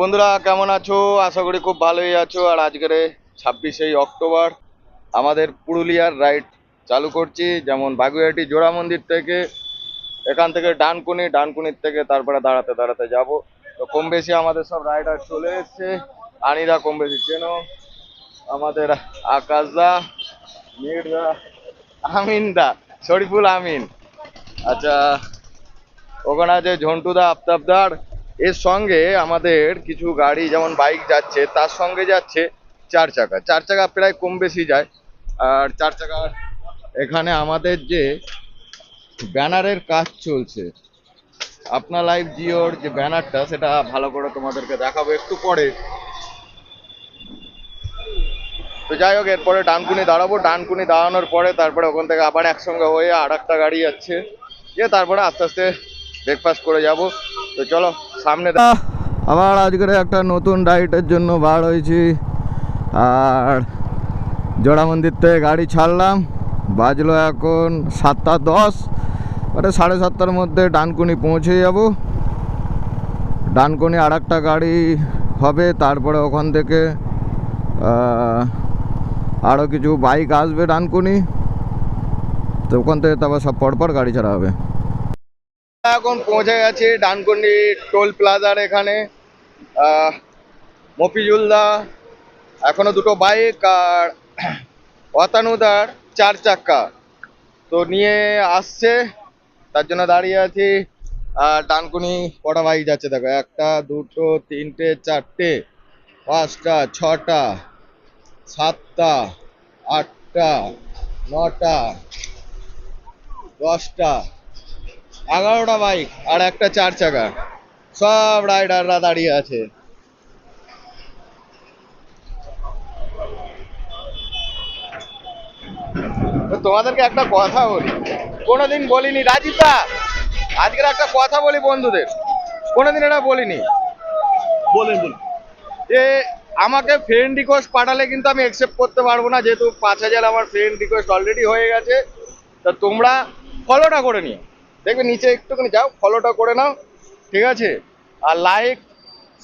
বন্ধুরা, কেমন আছো? আশা করি খুব ভালোই আছো। আর আজকের ছাব্বিশে অক্টোবর, আমাদের পুরুলিয়ার রাইড চালু করছি। যেমন বাগুইহাটি জোড়া মন্দির থেকে, এখান থেকে ডানকুনি, ডানকুনির থেকে তারপরে দাঁড়াতে দাঁড়াতে যাব। তো কম বেশি আমাদের সব রাইডার চলে এসছে। আনিরা কম বেশি চেনো, আমাদের আকাশদা, মির্জা, আমিনদা, শরীফুল আমিন। আচ্ছা ওখানে আছে ঝন্টুদা আফতাবদার এর সঙ্গে আমাদের কিছু গাড়ি, যেমন বাইক যাচ্ছে, তার সঙ্গে যাচ্ছে চার চাকা। চার চাকা প্রায় কম বেশি যায়। আর চার চাকা এখানে আমাদের যে ব্যানারের কাজ চলছে, আপনার লাইভ জিওর যে ব্যানারটা, সেটা ভালো করে তোমাদেরকে দেখাবো একটু পরে। তো যাই হোক, এরপরে ডানকুনি দাঁড়াবো। ডানকুনি দাঁড়ানোর পরে তারপরে ওখান থেকে আবার একসঙ্গে হয়ে আর একটা গাড়ি যাচ্ছে দিয়ে তারপরে আস্তে আস্তে ব্রেকফাস্ট করে যাব। তো চলো। সামনে আবার আজকের একটা নতুন রাইডের জন্য বার হয়েছি। আর জোড়া মন্দির থেকে গাড়ি ছাড়লাম। বাজলো এখন সাতটা দশ। ওটা সাড়ে সাতটার মধ্যে ডানকুনি পৌঁছে যাব। ডানকুনি আর একটা গাড়ি হবে, তারপরে ওখান থেকে আরও কিছু বাইক আসবে ডানকুনি। তো ওখান থেকে তারপর সব পরপর গাড়ি ছাড়া হবে। এখন পৌঁছে গেছি ডানকুনি টোল প্লাজার এখানে। আহ, মফিজুলদা এখনও দুটো বাইক আর অতানুদার চার চাক্কা। তো নিয়ে আসছে তার জন্য দাঁড়িয়ে আছি। আর ডানকুনি কটা বাইক যাচ্ছে দেখো একটা দুটো তিনটে চারটে পাঁচটা ছটা সাতটা আটটা নটা দশটা এগারোটা বাইক আর একটা চার চাকা। সব রাইডাররা দাঁড়িয়ে আছে। তো তোমাদেরকে একটা কথা বলি। কোনোদিন বলিনি রাজিতা আজকের একটা কথা বলি বন্ধুদের। কোনোদিন এটা বলিনি। বলেন বলুন। যে আমাকে ফ্রেন্ড রিকোয়েস্ট পাঠালে কিন্তু আমি অ্যাকসেপ্ট করতে পারব না যেহেতু পাঁচ হাজার আমার ফ্রেন্ড রিকোয়েস্ট অলরেডি হয়ে গেছে। তা তোমরা ফলোটা করে নিও। দেখবে নিচে একটুখানি যাও ফলোটা করে নাও ঠিক আছে? আর লাইক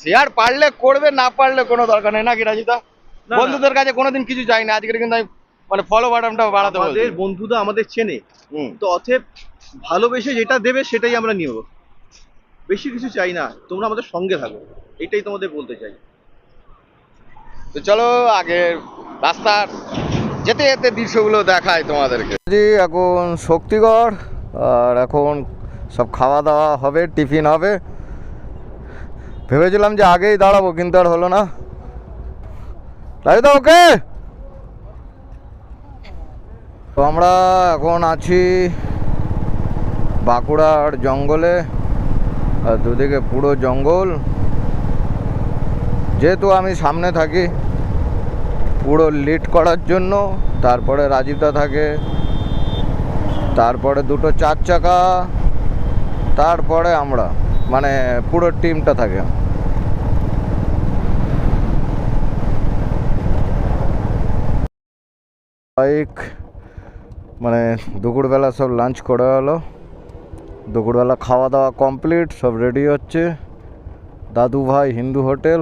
শেয়ার পারলে করবে না পারলে কোনো দরকার নেই নাকি রাজিতা। বন্ধুদের কাছে কোনোদিন কিছু চাই না আজকের কিন্তু আমি মানে ফলো বাটনটা বাড়াতে আমাদের বন্ধুরা আমাদের চেনে হুম। তো অতএব ভালোবেসে যেটা দেবে সেটাই আমরা নিব। বেশি কিছু চাই না তোমরা আমাদের সঙ্গে থাকো এটাই তোমাদের বলতে চাই। তো চলো আগে রাস্তার যেতে যেতে দৃশ্যগুলো দেখায় তোমাদেরকে। এখন শক্তিগড়। আর এখন সব খাওয়া দাওয়া হবে, টিফিন হবে। ভেবেছিলাম যে আগেই দাঁড়াবো, কিন্তু আর হলো না। তাই তো ওকে? তো আমরা এখন আছি বাঁকুড়ার জঙ্গলে, আর দুদিকে পুরো জঙ্গল। যেহেতু আমি সামনে থাকি, পুরো লিড করার জন্য, তারপরে রাজীবদা থাকে তারপরে দুটো চার চাকা, তারপরে আমরা মানে পুরো টিমটা থাকে। বাইক মানে দুপুরবেলা সব লাঞ্চ করা হলো দুপুরবেলা খাওয়া দাওয়া কমপ্লিট সব রেডি হচ্ছে। দাদু ভাই হিন্দু হোটেল।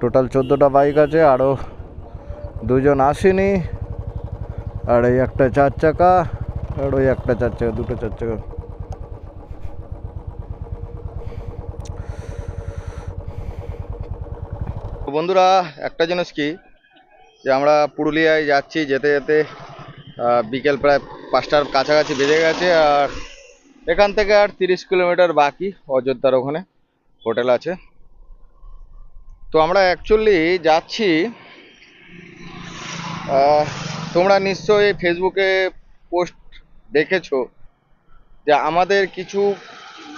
টোটাল চোদ্দোটা বাইক আছে আরও দুজন আসেনি। আর এই একটা চার চাকা, আর ওই একটা চার চাকা, দুটো চার চাকা। বন্ধুরা, একটা জিনিস কি, যে আমরা পুরুলিয়ায় যাচ্ছি যেতে যেতে বিকেল প্রায় পাঁচটার কাছাকাছি বেজে গেছে, আর এখান থেকে আর তিরিশ কিলোমিটার বাকি অযোধ্যার ওখানে হোটেল আছে। তো আমরা অ্যাকচুয়ালি যাচ্ছি তোমরা নিশ্চয়ই ফেসবুকে পোস্ট দেখেছ যে আমাদের কিছু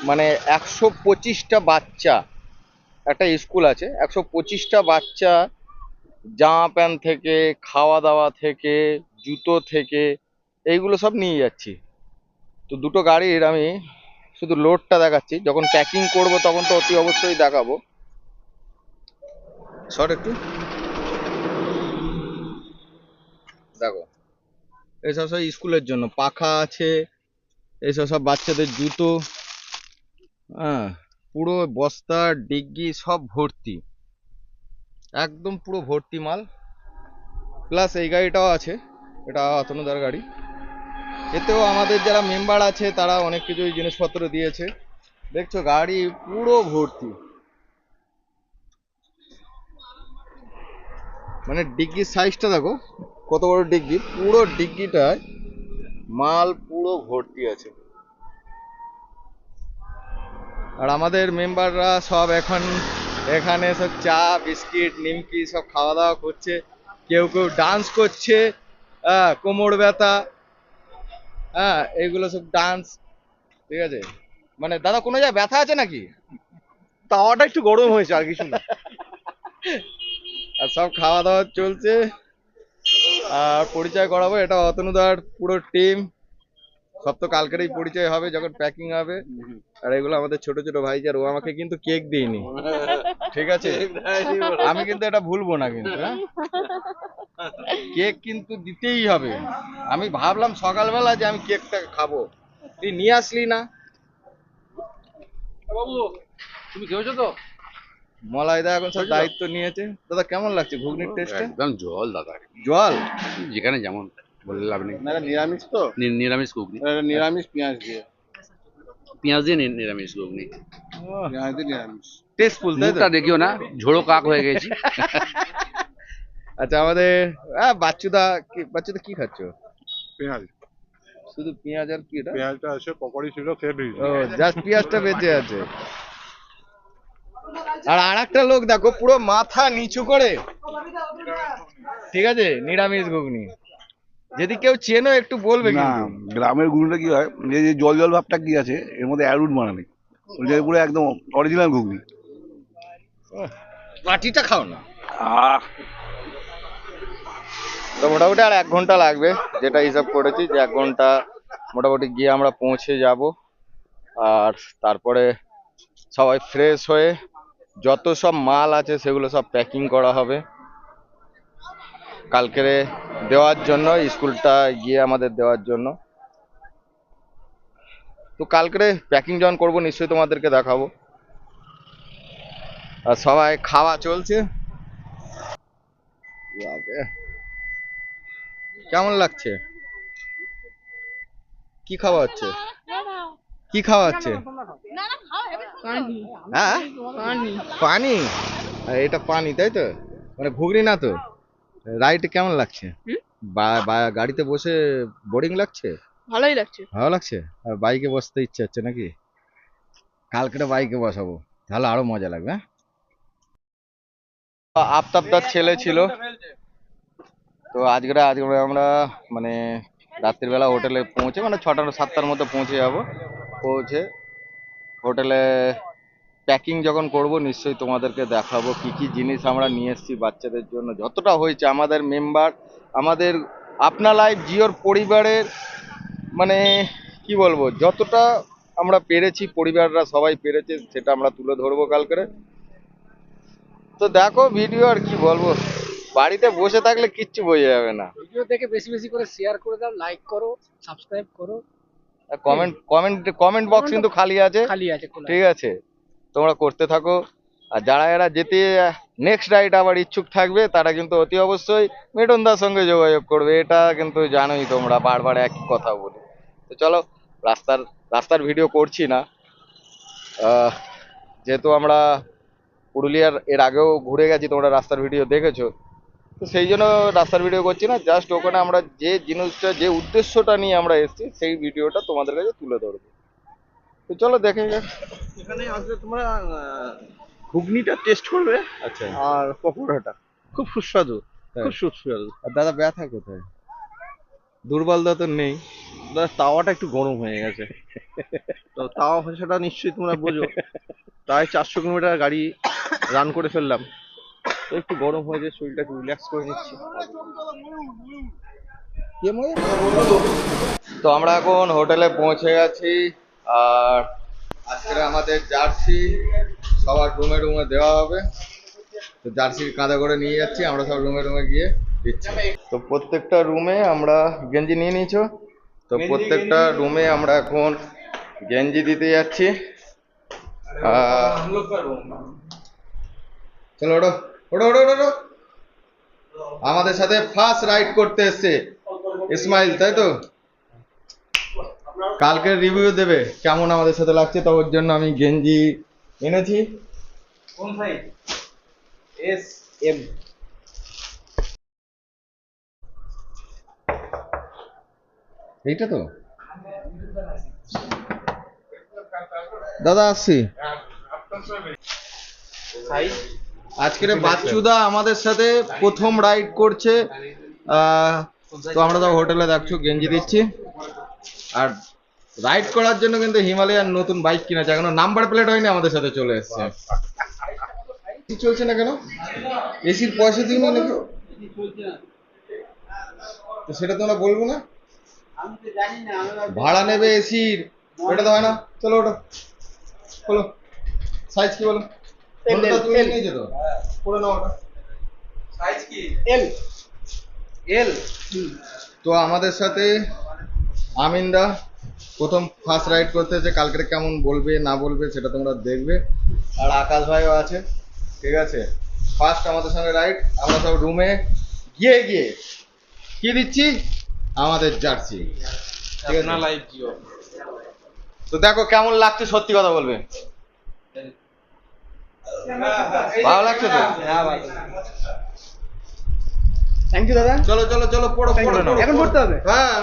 মানে একশো পঁচিশটা বাচ্চা, একটা স্কুল আছে, একশো পঁচিশটা বাচ্চা জামা প্যান্ট থেকে খাওয়া দাওয়া থেকে, জুতো থেকে, এইগুলো সব নিয়ে যাচ্ছি। তো দুটো গাড়ির আমি শুধু লোডটা দেখাচ্ছি, যখন প্যাকিং করব তখন তো অতি অবশ্যই দেখাবো। সর একটু। দেখো। এইসব সব স্কুলের জন্য। পাখা আছে এইসব সব বাচ্চাদের জুতো হ্যাঁ পুরো বস্তা, ডিগ্গি সব ভর্তি। একদম পুরো ভর্তি মাল। প্লাস এই গাড়িটাও আছে, এটা অতনুদার গাড়ি। এতেও আমাদের যারা মেম্বার আছে, তারা অনেক কিছু জিনিসপত্র দিয়েছে। দেখছ, গাড়ি পুরো ভর্তি। মানে ডিগ্গির সাইজটা দেখো কত বড় ডিগ্গি পুরো ডিগ্গিটায় মাল পুরো ভর্তি আছে। আর আমাদের মেম্বাররা সব এখন এখানে সব চা বিস্কিট নিমকি সব খাওয়া দাওয়া করছে। কেউ কেউ ডান্স করছে হ্যাঁ কোমর ব্যথা হ্যাঁ এইগুলো সব ডান্স ঠিক আছে? মানে দাদা কোনো জায়গায় ব্যথা আছে নাকি? তাওয়াটা একটু গরম হয়েছে আর কিছু না। আর সব খাওয়া দাওয়া চলছে। আর পরিচয় করাবো, এটা অতনুদার পুরো টিম সব তো কালকেরই পরিচয় হবে, যখন প্যাকিং হবে। আর এগুলো আমাদের ছোট ছোট ভাই যার ও আমাকে কিন্তু কেক দিইনি ঠিক আছে? আমি কিন্তু এটা ভুলবো না কিন্তু হ্যাঁ? কেক কিন্তু দিতেই হবে। আমি ভাবলাম সকালবেলা যে আমি কেকটা খাব। তুই নিয়ে আসলি না। বাবু, তুমি খেয়েছো তো? মলাইদা এখন সব দায়িত্ব নিয়েছে। দাদা কেমন লাগছে ঘুগনির টেস্টে একদম জল দাদা। জল? যেখানে যেমন বললে লাভ নেই। না নিরামিষ তো? নিরামিষ ঘুগনি। নিরামিষ পেঁয়াজ দিয়ে? পেঁয়াজ দিয়ে নিরামিষ ঘুগনি। পেঁয়াজ দিয়ে নিরামিষ। টেস্টফুল তাই তো? দেখিও না ঝোড়ো কাক হয়ে গেছি। আচ্ছা আমাদের আহ, বাচ্চুদা কি বাচ্চুদা কি খাচ্ছ? পেঁয়াজ। শুধু পেঁয়াজ আর কি এটা? পেঁয়াজটা আছে পকোড়ি ছিল খেয়ে ও জাস্ট পেঁয়াজটা বেঁচে আছে। আর আর একটা লোক দেখো পুরো মাথা নিচু করে। ঠিক আছে? নিরামিষ ঘুগনি। যদি কেউ চেনো একটু বলবে না গ্রামের ঘুগনিটা কি হয়? যে জল জল ভাবটা কি আছে? এর মধ্যে অ্যারুট মারা নেই ওইটা পুরো একদম অরিজিনাল ঘুগনি। বাটিটা খাও না। তো মোটামুটি আর এক ঘণ্টা লাগবে যেটা হিসাব করেছি যে এক ঘণ্টা মোটামুটি গিয়ে আমরা পৌঁছে যাব। আর তারপরে সবাই ফ্রেশ হয়ে যত সব মাল আছে সেগুলো সব প্যাকিং করা হবে। কালকেরে দেওয়ার জন্য, স্কুলটা গিয়ে আমাদের দেওয়ার জন্য। তো কালকেরে প্যাকিং যখন করব, নিশ্চয়ই তোমাদেরকে দেখাবো। আর সবাই খাওয়া চলছে। কেমন লাগছে? কি খাওয়া হচ্ছে? কি খাওয়া হচ্ছে? হ্যাঁ? পানি। পানি? এটা পানি তাই তো? মানে ঘুগনি না তো? রাইড কেমন লাগছে? গাড়িতে বসে বোরিং লাগছে? ভালোই লাগছে। ভালো লাগছে? আর বাইকে বসতে ইচ্ছে হচ্ছে নাকি? কালকেটা বাইকে বসাবো। তাহলে আরও মজা লাগবে হ্যাঁ? আফতাবদার ছেলে ছিল। তো আজকে আজকে আমরা মানে রাত্রিবেলা হোটেলে পৌঁছে মানে ছটা সাতটার মধ্যে পৌঁছে যাব। পৌঁছে হোটেলে প্যাকিং যখন করব, নিশ্চয়ই তোমাদেরকে দেখাবো কি কি জিনিস আমরা নিয়ে এসেছি বাচ্চাদের জন্য। যতটা হয়েছে, আমাদের মেম্বার আমাদের আপনা লাইফ জিওর পরিবারের মানে কি বলব, যতটা আমরা পেরেছি, পরিবাররা সবাই পেরেছে, সেটা আমরা তুলে ধরবো কালকে। তো দেখো ভিডিও আর কি বলব, বাড়িতে বসে থাকলে কিচ্ছু বোঝা যাবে না। ভিডিও দেখে বেশি বেশি করে শেয়ার করে দাও লাইক করো সাবস্ক্রাইব করো। কমেন্ট কমেন্ট কমেন্ট বক্স কিন্তু খালি আছে। খালি আছে ঠিক আছে। তোমরা করতে থাকো। আর যারা এরা যেতে নেক্সট রাইড আবার ইচ্ছুক থাকবে তারা কিন্তু অতি অবশ্যই মিঠুনদার সঙ্গে যোগাযোগ করবে। এটা কিন্তু জানোই তোমরা বারবার একই কথা বলি। তো চলো রাস্তার রাস্তার ভিডিও করছি না। আহ, যেহেতু আমরা পুরুলিয়ার এর আগেও ঘুরে গেছি তোমরা রাস্তার ভিডিও দেখেছ। তো সেই জন্য রাস্তার ভিডিও করছি না জাস্ট ওখানে আমরা যে জিনিসটা যে উদ্দেশ্যটা নিয়ে আমরা এসেছি সেই ভিডিওটা তোমাদের কাছে তুলে ধরবো। তো চলো দেখে যাক। এখানে আসলে তোমরা ঘুগনিটা টেস্ট করবে আচ্ছা। আর পকোড়াটা। খুব সুস্বাদু হ্যাঁ। খুব সুস্বাদু। আর দাদা ব্যথা কোথায়? দুর্বল দা তো নেই। দাদা তাওয়াটা একটু গরম হয়ে গেছে। তো তাওয়া ভাষাটা নিশ্চয়ই তোমরা বোঝো। তাই চারশো কিলোমিটার গাড়ি রান করে ফেললাম। তো একটু গরম হয়ে যায় শরীরটা একটু রিল্যাক্স করে নিচ্ছি। তো আমরা এখন হোটেলে পৌঁছে গেছি আর আজকে আমাদের জার্সি সবার রুমে রুমে দেওয়া হবে। তো জার্সি কাঁধে করে নিয়ে যাচ্ছি আমরা সব রুমে রুমে গিয়ে দিচ্ছি। তো প্রত্যেকটা রুমে আমরা গেঞ্জি নিয়ে নিয়েছো। তো প্রত্যেকটা রুমে আমরা এখন গেঞ্জি দিতে যাচ্ছি। চলো ওটো ওটো ওটো ওটো, আমাদের সাথে ফার্স্ট রাইড করতে এসছে ইসমাইল তাই তো? কালকের রিভিউ দেবে কেমন আমাদের সাথে লাগছে তো ওর জন্য আমি গেঞ্জি এনেছি। কোন সাইজ এস এম এইটা তো? দাদা আসছি। আজকের বাচ্চুদা আমাদের সাথে প্রথম রাইড করছে। তো আমরা তো হোটেলে দেখছ গেঞ্জি দিচ্ছি। আর রাইড করার জন্য কিন্তু হিমালয়ান নতুন বাইক কিনেছে এখনও নাম্বার প্লেট হয়নি আমাদের সাথে চলে এসছে। কি চলছে না কেন? এসির পয়সা দিই না নাকি? তো সেটা তোমরা বলব না? ভাড়া নেবে এসির ওটা তো হয় না। চলো ওটা। বলো। সাইজ কি বলো? পুরো এল এল তো আমাদের সাথে আমিনদা প্রথম ফার্স্ট রাইড করতে যে কালকে কেমন বলবে না বলবে সেটা তোমরা দেখবে। আর আকাশ ভাইও আছে ঠিক আছে? ফার্স্ট আমাদের সঙ্গে রাইড আমরা সব রুমে গিয়ে গিয়ে কি দিচ্ছি? আমাদের জার্সি ঠিক আছে? লাইভ জিও। তো দেখো কেমন লাগছে সত্যি কথা বলবে। ভালো লাগছে তো? থ্যাংক ইউ দাদা। চলো চলো চলো পড়ো পড়ো এখন পড়তে হবে? হ্যাঁ।